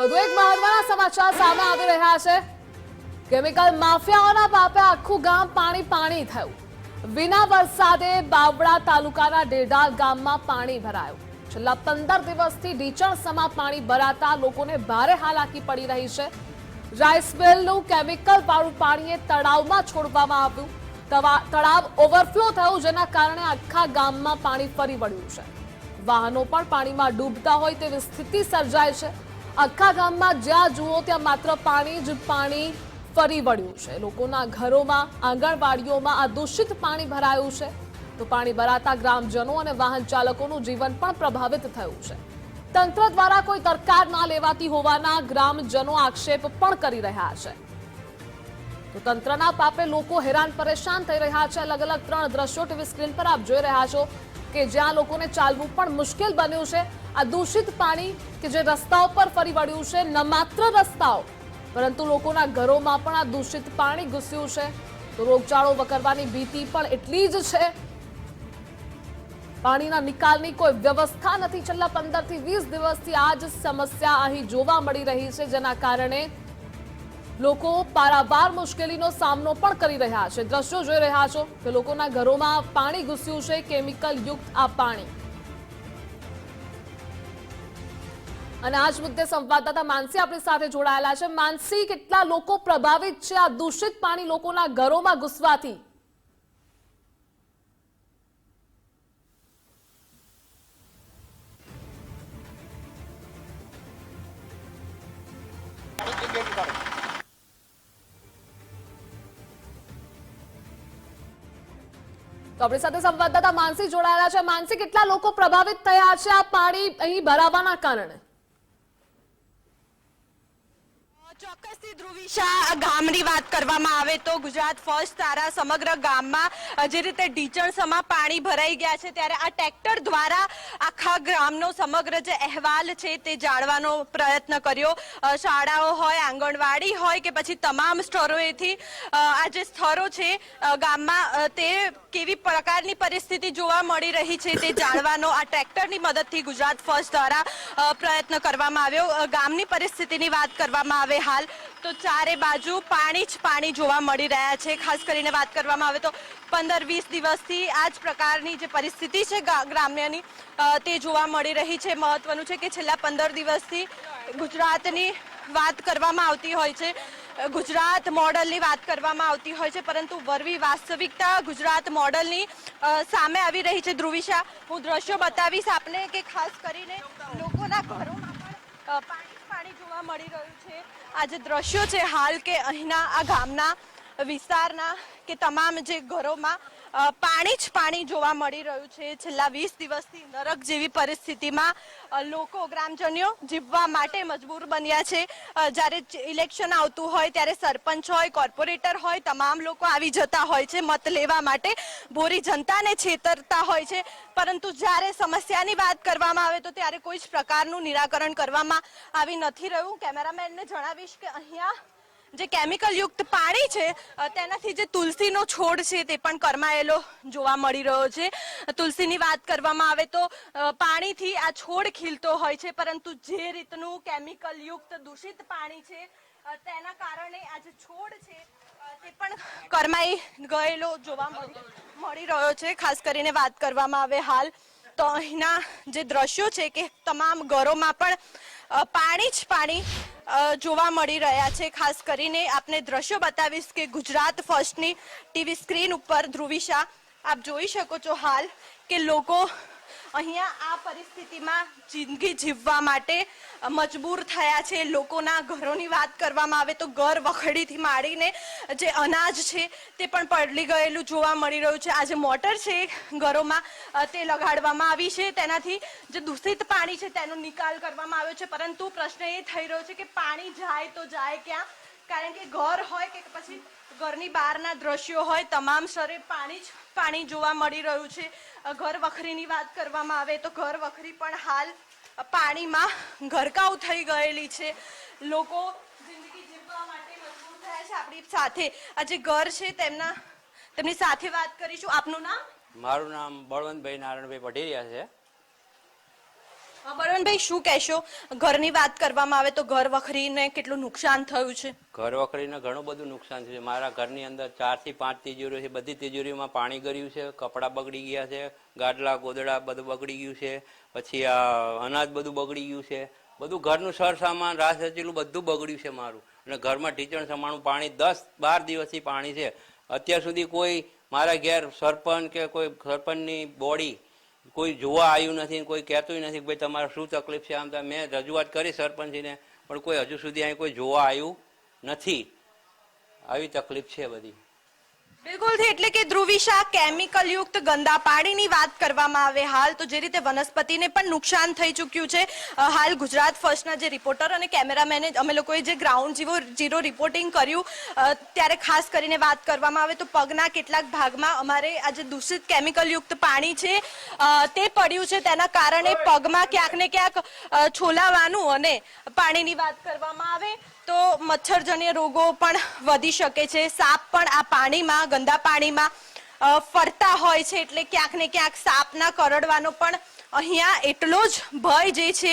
વધુ એક મહત્વના સમાચાર સામે આવી રહ્યા છે. કેમિકલ માફિયાઓના પાપે આખું ગામ પાણી પાણી થયું. વિના વરસાદે બાવડા તાલુકાના ડેડાલ ગામમાં પાણી ભરાયું. છેલ્લા પંદર દિવસથી ઢીચણસમાં પાણી ભરાતા લોકોને ભારે હાલાકી પડી રહી છે. રાઈસ મિલનું કેમિકલ વાળું પાણીએ તળાવમાં છોડવામાં આવ્યું. તળાવ ઓવરફ્લો થયું જેના કારણે આખા ગામમાં પાણી ફરી વળ્યું છે. વાહનો પણ પાણીમાં ડૂબતા હોય તેવી સ્થિતિ સર્જાય છે. આખા ગામમાં જ્યાં જુઓ ત્યાં માત્ર પાણી જ પાણી ફરી વળ્યું છે. લોકોના ઘરોમાં, આંગણવાડીઓમાં આ દૂષિત પાણી ભરાયું છે. તો પાણી ભરાતા ગ્રામજનો અને વાહન ચાલકોનું જીવન પણ પ્રભાવિત થયું છે. તંત્ર દ્વારા કોઈ તરકાર ના લેવાતી હોવાના ગ્રામજનો આક્ષેપ પણ કરી રહ્યા છે. તો તંત્રના પાપે લોકો હેરાન પરેશાન થઈ રહ્યા છે. અલગ અલગ ત્રણ દ્રશ્યો ટીવી સ્ક્રીન પર આપ જોઈ રહ્યા છો કે જ્યાં લોકોને ચાલવું પણ મુશ્કેલ બન્યું છે. આ દૂષિત પાણી કે જે રસ્તાઓ પર ફરી વળ્યું છે, ન માત્ર રસ્તાઓ, પરંતુ લોકોના ઘરોમાં પણ આ દૂષિત પાણી ઘૂસ્યું છે. તો રોગચાળો વકરવાની ભીતિ પણ એટલી જ છે. પાણીના નિકાલની કોઈ વ્યવસ્થા નથી. છેલ્લા પંદરથી વીસ દિવસથી આ જ સમસ્યા અહીં જોવા મળી રહી છે, જેના કારણે લોકો પારાવાર મુશ્કેલીનો સામનો પણ કરી રહ્યા છે. દ્રશ્યો જોઈ રહ્યા છો કે લોકોના ઘરોમાં પાણી ઘૂસ્યું છે કેમિકલ યુક્ત આ પાણી. અને આજ મુદ્દે સંવાદદાતા માનસી આપણી સાથે જોડાયેલા છે. માનસી, કેટલા લોકો પ્રભાવિત છે? આ દૂષિત પાણી લોકોના ઘરોમાં ઘૂસવાથી. તો આપણી સાથે સંવાદદાતા માનસી જોડાયેલા છે. માનસી, કેટલા લોકો પ્રભાવિત થયા છે આ પાણી અહીં ભરાવાના કારણે? ચોક્કસથી ધ્રુવિશા ગામની વાત કરવામાં આવે તો ગુજરાત ફર્સ્ટ તારા સમગ્ર ગામમાં જે રીતે ઢીચણસમાં પાણી ભરાઈ ગયા છે, ત્યારે આ ટ્રેક્ટર દ્વારા આખા ગ્રામનો સમગ્ર જે અહેવાલ છે તે જાણવાનો પ્રયત્ન કર્યો. શાળાઓ હોય, આંગણવાડી હોય કે પછી તમામ સ્થળોએથી આ જે સ્થળો છે ગામમાં તે કેવી પ્રકારની પરિસ્થિતિ જોવા મળી રહી છે તે જાણવાનો આ ટ્રેક્ટરની મદદથી ગુજરાત ફર્સ્ટ દ્વારા પ્રયત્ન કરવામાં આવ્યો. ગામની પરિસ્થિતિની વાત કરવામાં આવે હાલ, તો ચારે બાજુ પાણી જ પાણી જોવા મળી રહ્યા છે. ખાસ કરીને વાત કરવામાં આવે તો પંદર વીસ દિવસથી આ જ પ્રકારની જે પરિસ્થિતિ છે ગ્રામ્યની તે જોવા મળી રહી છે. મહત્વનું છે કે છેલ્લા પંદર દિવસથી ગુજરાતની વાત કરવામાં આવતી હોય છે. ગુજરાત મોડલની વાત કરવામાં આવતી હોય છે, પરંતુ વરવી વાસ્તવિકતા ગુજરાત મોડલની સામે આવી રહી છે. ધ્રુવિશા હું દ્રશ્યો બતાવીશ આપને કે ખાસ કરીને લોકોના ઘરોમાં પણ પાણી પાણી જોવા મળી રહ્યું છે. આ જે દ્રશ્યો છે, હાલ કે અહીંના આ ગામના વિસ્તારના કે તમામ જે ઘરોમાં પાણી જ પાણી જોવા મળી રહ્યું છે. છેલ્લા વીસ દિવસથી નરક જેવી પરિસ્થિતિમાં લોકો ગ્રામજનો જીવવા માટે મજબૂર બન્યા છે. જ્યારે ઇલેક્શન આવતું હોય, ત્યારે સરપંચ હોય, કોર્પોરેટર હોય, તમામ લોકો આવી જતા હોય છે, મત લેવા માટે. ભોરી જનતાને છેતરતા હોય છે. પરંતુ જ્યારે સમસ્યાની વાત કરવામાં આવે તો ત્યારે કોઈ જ પ્રકારનું નિરાકરણ કરવામાં આવી નથી રહ્યું. કેમેરામેનને જણાવીશ કે અહીંયા જે કેમિકલ યુક્ત પાણી છે તેનાથી જે તુલસીનો છોડ છે તે પણ કરમાયેલો જોવા મળી રહ્યો છે. તુલસીની વાત કરવામાં આવે તો પાણીથી આ છોડ ખીલતો હોય છે, પરંતુ જે રીતનું કેમિકલ યુક્ત દૂષિત પાણી છે તેના કારણે આ જે છોડ છે તે પણ કરમાઈ ગયેલો જોવા મળી રહ્યો છે. ખાસ કરીને વાત કરવામાં આવે હાલ તો અહીંના જે દ્રશ્યો છે કે તમામ ઘરોમાં પણ પાણી જ પાણી જોવા મળી રહ્યા છે. ખાસ કરીને આપને દ્રશ્યો બતાવીશ કે ગુજરાત ફર્સ્ટની ટીવી સ્ક્રીન ઉપર ધ્રુવિશા, આપ જોઈ શકો છો હાલ કે લોકો અહીંયા આ પરિસ્થિતિમાં જિંદગી જીવવા માટે મજબૂર થયા છે. લોકોના ઘરોની વાત કરવામાં આવે તો ઘર વખડીથી માંડીને જે અનાજ છે તે પણ પડલી ગયેલું જોવા મળી રહ્યું છે. આ જે મોટર છે ઘરોમાં તે લગાડવામાં આવી છે. તેનાથી જે દૂષિત પાણી છે તેનો નિકાલ કરવામાં આવ્યો છે. પરંતુ પ્રશ્ન એ થઈ રહ્યો છે કે પાણી જાય તો જાય ક્યાં? કારણ કે ઘર હોય કે પછી ઘરની બહારના દ્રશ્યો હોય, તમામ સ્તરે પાણી જ પાણી જોવા મળી રહ્યું છે. ઘર વખરીની વાત કરવામાં આવે તો ઘર વખરી પણ હાલ પાણીમાં ગરકાવ થઈ ગયેલી છે. લોકો જિંદગી જીવવા માટે મજબૂર થયા છે આપણી સાથે. આ જે ઘર છે તેમના, તેમની સાથે વાત કરીશું. આપનું નામ? મારું નામ બળવંતભાઈ નારાયણભાઈ પટેરિયા છે. બળવંતભાઈ, શું કહેશો? ઘરની વાત કરવામાં આવે તો ઘર વખરીને કેટલું નુકસાન થયું છે? ઘર વખરીને ઘણું બધું નુકસાન થયું છે. મારા ઘરની અંદર ચારથી પાંચ તિજોરીઓ છે. બધી તિજોરીઓમાં પાણી ગર્યું છે. કપડાં બગડી ગયા છે. ગાડલા, ગોદડા બધું બગડી ગયું છે. પછી આ અનાજ બધું બગડી ગયું છે. બધું ઘરનું સરસામાન રાસ રચેલું બધું બગડ્યું છે મારું. અને ઘરમાં ઢીચણ સમાણું પાણી દસ બાર દિવસથી પાણી છે. અત્યાર સુધી કોઈ મારા ઘેર સરપંચ કે કોઈ સરપંચની બોડી કોઈ જોવા આવ્યું નથી કોઈ કહેતું નથી ભાઈ તમારે શું તકલીફ છે? આમ તો મેં રજૂઆત કરી સરપંચીને, પણ કોઈ હજુ સુધી અહીં કોઈ જોવા આવ્યું નથી. આવી તકલીફ છે બધી. બિલકુલ એટલે કે ધ્રુવિશા કેમિકલ ગંદા પાણીની વાત કરવામાં આવે હાલ, તો જે રીતે વનસ્પતિને પણ નુકસાન થઈ ચૂક્યું છે. હાલ ગુજરાત ફર્સ્ટના જે રિપોર્ટર અને કેમેરામેને અમે લોકોએ જે ગ્રાઉન્ડ જીવો જીરો રિપોર્ટિંગ કર્યું ત્યારે ખાસ કરીને વાત કરવામાં આવે તો પગના કેટલાક ભાગમાં અમારે આ દૂષિત કેમિકલ યુક્ત પાણી છે તે પડ્યું છે. તેના કારણે પગમાં ક્યાંક ને ક્યાંક છોલાવાનું અને પાણીની વાત કરવામાં આવે. તો મચ્છરજન્ય રોગો પણ વધી શકે છે. સાપ પણ આ પાણીમાં, ગંદા પાણીમાં ફરતા હોય છે એટલે ક્યાંક ને ક્યાંક સાપના કરડવાનો પણ અહીંયા એટલો જ ભય જે છે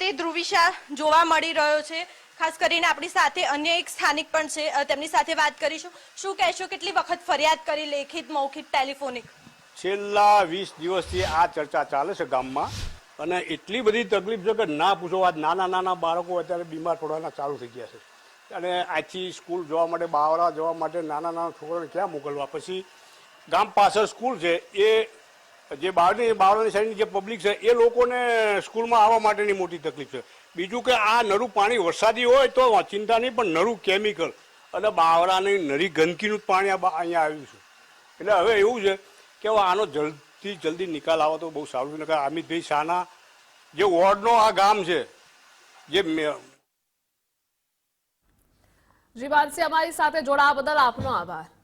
તે ધ્રુવિશા જોવા મળી રહ્યો છે. ખાસ કરીને આપણી સાથે અન્ય એક સ્થાનિક પણ છે. તેમની સાથે વાત કરીશું. શું કહેશો? કેટલી વખત ફરિયાદ કરી લેખિત, મૌખિક, ટેલિફોનિક? છેલ્લા વીસ દિવસથી આ ચર્ચા ચાલે છે ગામમાં. અને એટલી બધી તકલીફ છે કે ના પૂછો. વાત નાના નાના બાળકો અત્યારે બીમાર પડવાના ચાલુ થઈ ગયા છે. અને આજથી સ્કૂલ જવા માટે, બાવરા જવા માટે નાના નાના છોકરાઓને ક્યાં મોકલવા? પછી ગામ પાછળ સ્કૂલ છે, એ જે બારની બાવરાની સાઈડની જે પબ્લિક છે, એ લોકોને સ્કૂલમાં આવવા માટેની મોટી તકલીફ છે. બીજું કે આ નરું પાણી વરસાદી હોય તો ચિંતા નહીં, પણ નરું કેમિકલ અને બાવરાની નરી ગંદકીનું પાણી આ અહીંયા આવ્યું છે. એટલે હવે એવું છે કે આનો જલ્દી જલ્દી નિકાલ આવે તો બહુ સારું છે. અમિતભાઈ શાહના જે વોર્ડનો આ ગામ છે, જે મે- જીવાનસી અમારી સાથે જોડાવા બદલ આપનો આભાર.